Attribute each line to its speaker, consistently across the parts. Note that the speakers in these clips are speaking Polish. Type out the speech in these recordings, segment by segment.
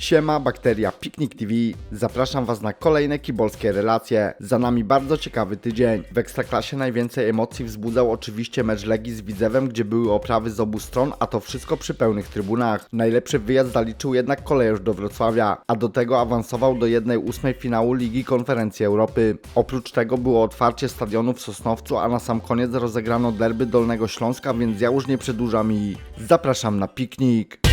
Speaker 1: Siema, bakteria Piknik TV. Zapraszam Was na kolejne kibolskie relacje. Za nami bardzo ciekawy tydzień. W Ekstraklasie najwięcej emocji wzbudzał oczywiście mecz Legii z Widzewem, gdzie były oprawy z obu stron, a to wszystko przy pełnych trybunach. Najlepszy wyjazd zaliczył jednak kolejorz do Wrocławia, a do tego awansował do 1-8 finału Ligi Konferencji Europy. Oprócz tego było otwarcie stadionu w Sosnowcu, a na sam koniec rozegrano derby Dolnego Śląska, więc ja już nie przedłużam i zapraszam na piknik.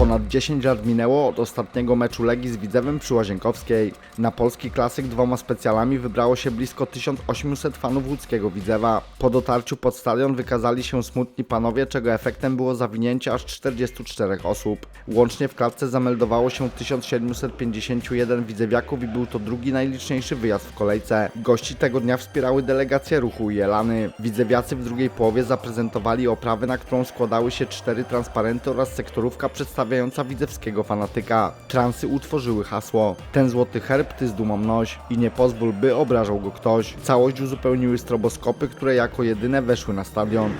Speaker 1: Ponad 10 lat minęło od ostatniego meczu Legii z Widzewem przy Łazienkowskiej. Na polski klasyk dwoma specjalami wybrało się blisko 1800 fanów łódzkiego Widzewa. Po dotarciu pod stadion wykazali się smutni panowie, czego efektem było zawinięcie aż 44 osób. Łącznie w klatce zameldowało się 1751 widzewiaków i był to drugi najliczniejszy wyjazd w kolejce. Gości tego dnia wspierały delegację ruchu Jelany. Widzewiacy w drugiej połowie zaprezentowali oprawę, na którą składały się cztery transparenty oraz sektorówka przedstawiająca widzewskiego fanatyka. Transy utworzyły hasło Ten złoty herb ty z dumą noś i nie pozwól by obrażał go ktoś. Całość uzupełniły stroboskopy, które jako jedyne weszły na stadion.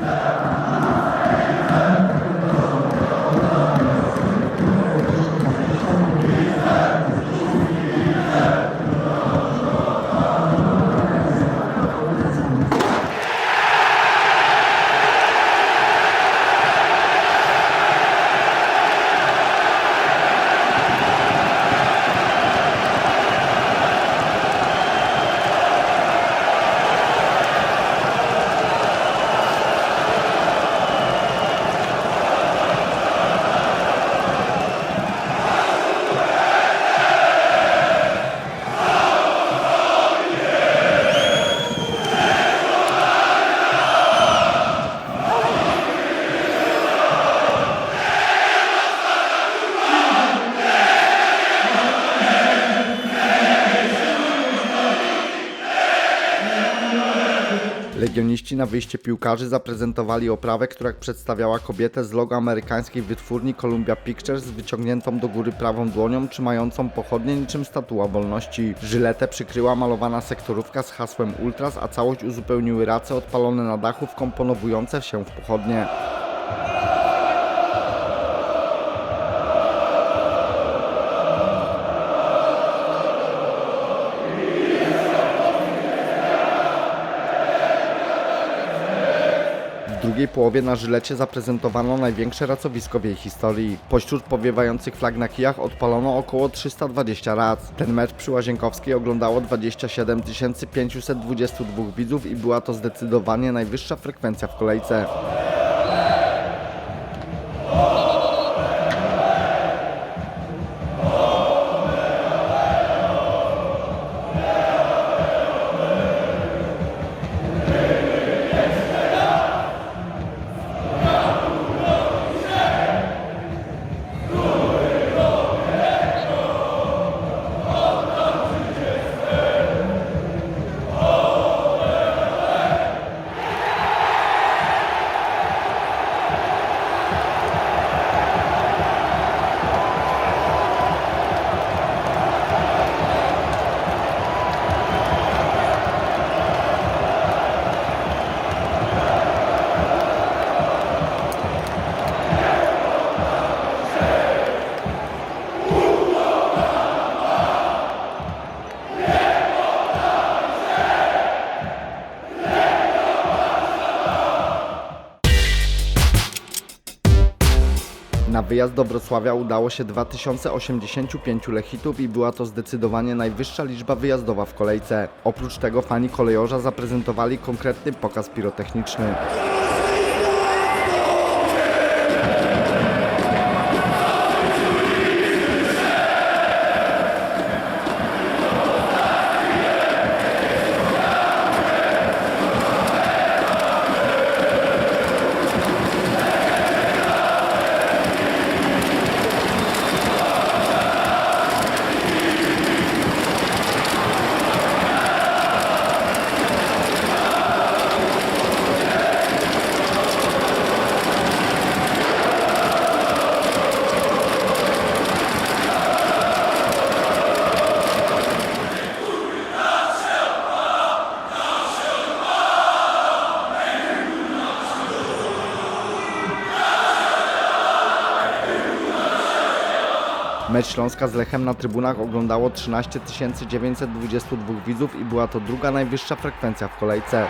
Speaker 1: Legioniści na wyjście piłkarzy zaprezentowali oprawę, która przedstawiała kobietę z logo amerykańskiej wytwórni Columbia Pictures z wyciągniętą do góry prawą dłonią, trzymającą pochodnie niczym statua wolności. Żyletę przykryła malowana sektorówka z hasłem Ultras, a całość uzupełniły race odpalone na dachu wkomponowujące się w pochodnie. W drugiej połowie na Żylecie zaprezentowano największe racowisko w jej historii. Pośród powiewających flag na kijach odpalono około 320 rac. Ten mecz przy Łazienkowskiej oglądało 27 522 widzów i była to zdecydowanie najwyższa frekwencja w kolejce. Na wyjazd do Wrocławia udało się 2085 lechitów i była to zdecydowanie najwyższa liczba wyjazdowa w kolejce. Oprócz tego fani kolejorza zaprezentowali konkretny pokaz pirotechniczny. Mecz Śląska z Lechem na trybunach oglądało 13 922 widzów i była to druga najwyższa frekwencja w kolejce.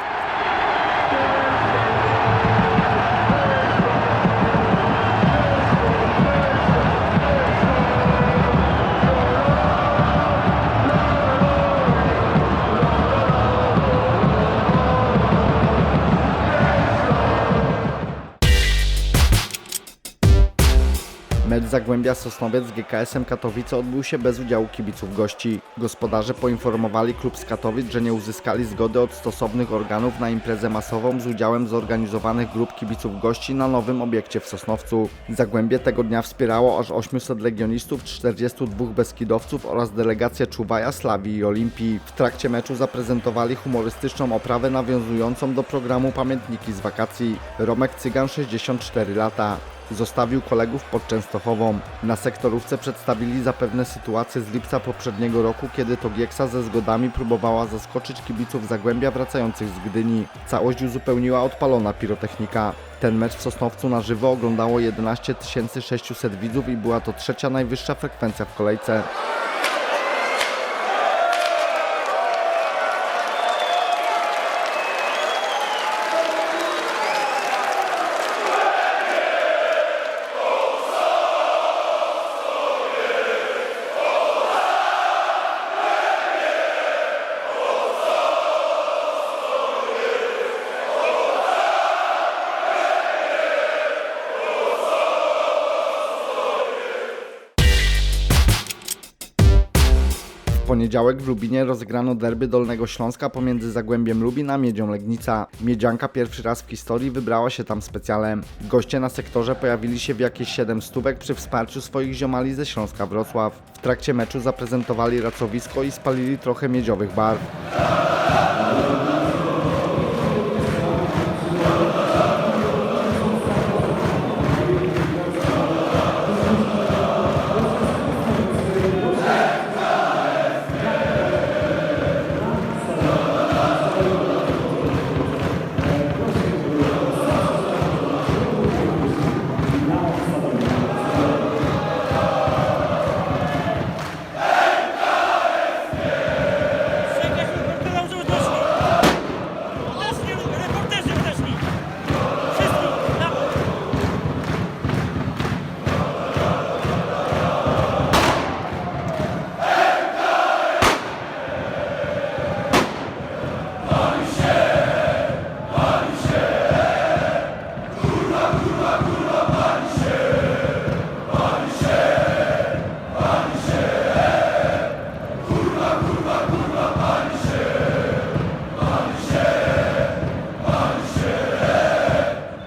Speaker 1: Zagłębia Sosnowiec z GKS-em Katowice odbył się bez udziału kibiców gości. Gospodarze poinformowali klub z Katowic, że nie uzyskali zgody od stosownych organów na imprezę masową z udziałem zorganizowanych grup kibiców gości na nowym obiekcie w Sosnowcu. Zagłębie tego dnia wspierało aż 800 legionistów, 42 beskidowców oraz delegację Czuwaja, Slawii i Olimpii. W trakcie meczu zaprezentowali humorystyczną oprawę nawiązującą do programu Pamiętniki z wakacji. Romek Cygan 64 lata zostawił kolegów pod Częstochową. Na sektorówce przedstawili zapewne sytuację z lipca poprzedniego roku, kiedy to Gieksa ze zgodami próbowała zaskoczyć kibiców Zagłębia wracających z Gdyni. Całość uzupełniła odpalona pirotechnika. Ten mecz w Sosnowcu na żywo oglądało 11 600 widzów i była to trzecia najwyższa frekwencja w kolejce. Poniedziałek w Lubinie rozegrano derby Dolnego Śląska pomiędzy Zagłębiem Lubin a Miedzią Legnica. Miedzianka pierwszy raz w historii wybrała się tam specjalem. Goście na sektorze pojawili się w jakieś 7 stówek przy wsparciu swoich ziomali ze Śląska Wrocław. W trakcie meczu zaprezentowali racowisko i spalili trochę miedziowych barw.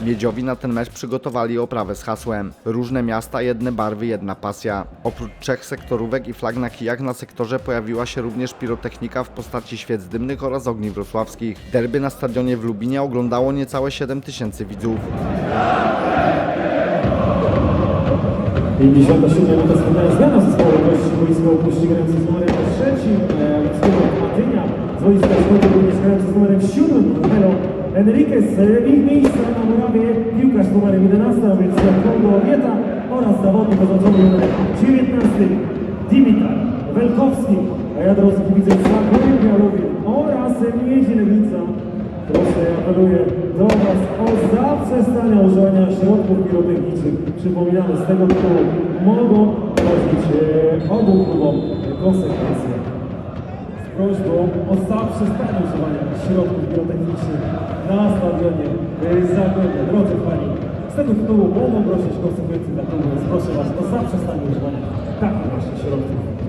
Speaker 1: Miedziowi na ten mecz przygotowali oprawę z hasłem Różne miasta, jedne barwy, jedna pasja. Oprócz trzech sektorówek i flag na kijach na sektorze pojawiła się również pirotechnika w postaci świec dymnych oraz ogni wrocławskich. Derby na stadionie w Lubinie oglądało niecałe 7 tysięcy widzów.
Speaker 2: 57 minuta spotkania zmiana zespołu gości boisko opuści grający z numerem trzecim e, zespół Matynia z boiska wschodniego również grający z numerem siódmym Melo Enriquez w ich miejsce na murawie piłkarz z numerem 11 a więc Kongo Wieta oraz zawodnik oznaczony numerem 19 Dimitar Welkowski a ja drodzy kibice Zagłębia Lubin oraz Miedzi Legnica Proszę, apeluję do Was o zaprzestanie używania środków pirotechnicznych. Przypominamy, z tego tytułu mogą grozić e, obu klubom konsekwencje. Prośbą o zaprzestanie używania środków pirotechnicznych na stadionie e, Zagłębia. Drodzy Pani, z tego tytułu mogą grozić konsekwencje dla klubu, więc proszę Was o zaprzestanie używania takich właśnie środków.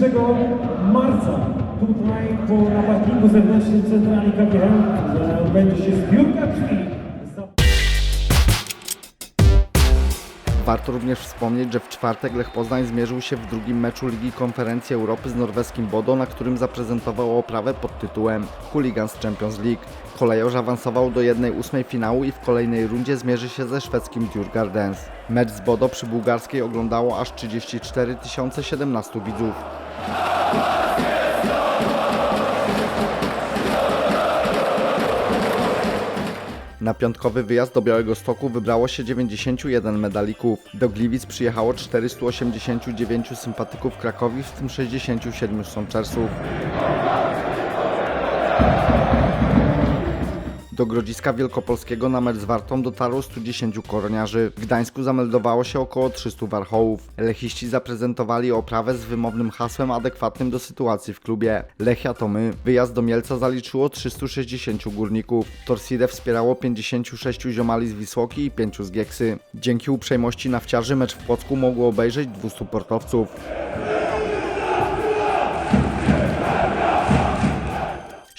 Speaker 2: 1 marca tutaj po, na parkingu zewnętrznym centrali KGHM e, będzie się zbiórka krwi.
Speaker 1: Warto również wspomnieć, że w czwartek Lech Poznań zmierzył się w drugim meczu Ligi Konferencji Europy z norweskim Bodo, na którym zaprezentował oprawę pod tytułem Hooligans Champions League. Kolejorz awansował do 1-8 finału i w kolejnej rundzie zmierzy się ze szwedzkim Djurgardens. Mecz z Bodo przy bułgarskiej oglądało aż 34 017 widzów. Na piątkowy wyjazd do Białego Stoku wybrało się 91 medalików. Do Gliwic przyjechało 489 sympatyków Krakowi, w tym 67 sączersów. Do Grodziska Wielkopolskiego na mecz z Wartą dotarło 110 koroniarzy. W Gdańsku zameldowało się około 300 warchołów. Lechiści zaprezentowali oprawę z wymownym hasłem adekwatnym do sytuacji w klubie. Lechia to my. Wyjazd do Mielca zaliczyło 360 górników. Torsidę wspierało 56 ziomali z Wisłoki i 5 z Gieksy. Dzięki uprzejmości nawciarzy mecz w Płocku mogło obejrzeć 200 portowców.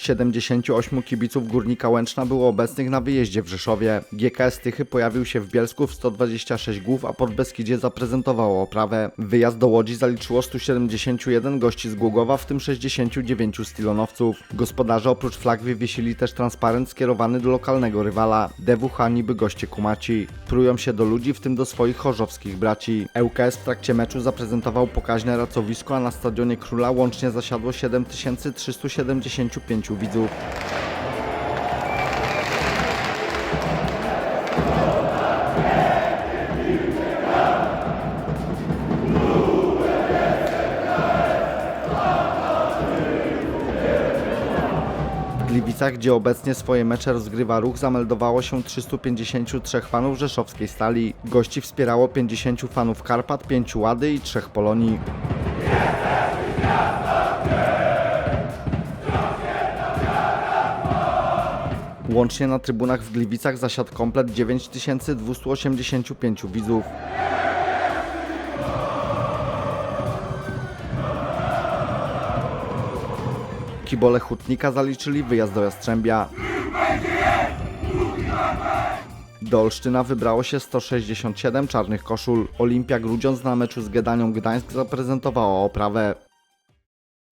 Speaker 1: 78 kibiców Górnika Łęczna było obecnych na wyjeździe w Rzeszowie. GKS Tychy pojawił się w Bielsku w 126 głów, a Podbeskidzie zaprezentowało oprawę. Wyjazd do Łodzi zaliczyło 171 gości z Głogowa, w tym 69 stilonowców. Gospodarze oprócz flag wywiesili też transparent skierowany do lokalnego rywala. DWH niby goście kumaci. Prują się do ludzi, w tym do swoich chorzowskich braci. ŁKS w trakcie meczu zaprezentował pokaźne racowisko, a na stadionie Króla łącznie zasiadło 7375 widzów. Gliwicach, gdzie obecnie swoje mecze rozgrywa ruch, zameldowało się 353 fanów rzeszowskiej stali. Gości wspierało 50 fanów Karpat, 5 Łady i 3 Polonii. Łącznie na trybunach w Gliwicach zasiadł komplet 9285 widzów. Kibole Hutnika zaliczyli wyjazd do Jastrzębia. Do Olsztyna wybrało się 167 czarnych koszul. Olimpia Grudziądz na meczu z Gedanią Gdańsk zaprezentowała oprawę.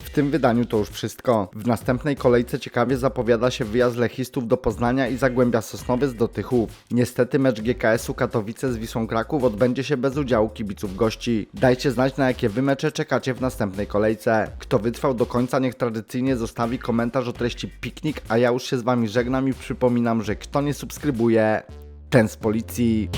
Speaker 1: W tym wydaniu to już wszystko. W następnej kolejce ciekawie zapowiada się wyjazd lechistów do Poznania i Zagłębia Sosnowiec do Tychów. Niestety mecz GKS-u Katowice z Wisłą Kraków odbędzie się bez udziału kibiców gości. Dajcie znać na jakie wy mecze czekacie w następnej kolejce. Kto wytrwał do końca niech tradycyjnie zostawi komentarz o treści piknik, a ja już się z wami żegnam i przypominam, że kto nie subskrybuje, ten z policji.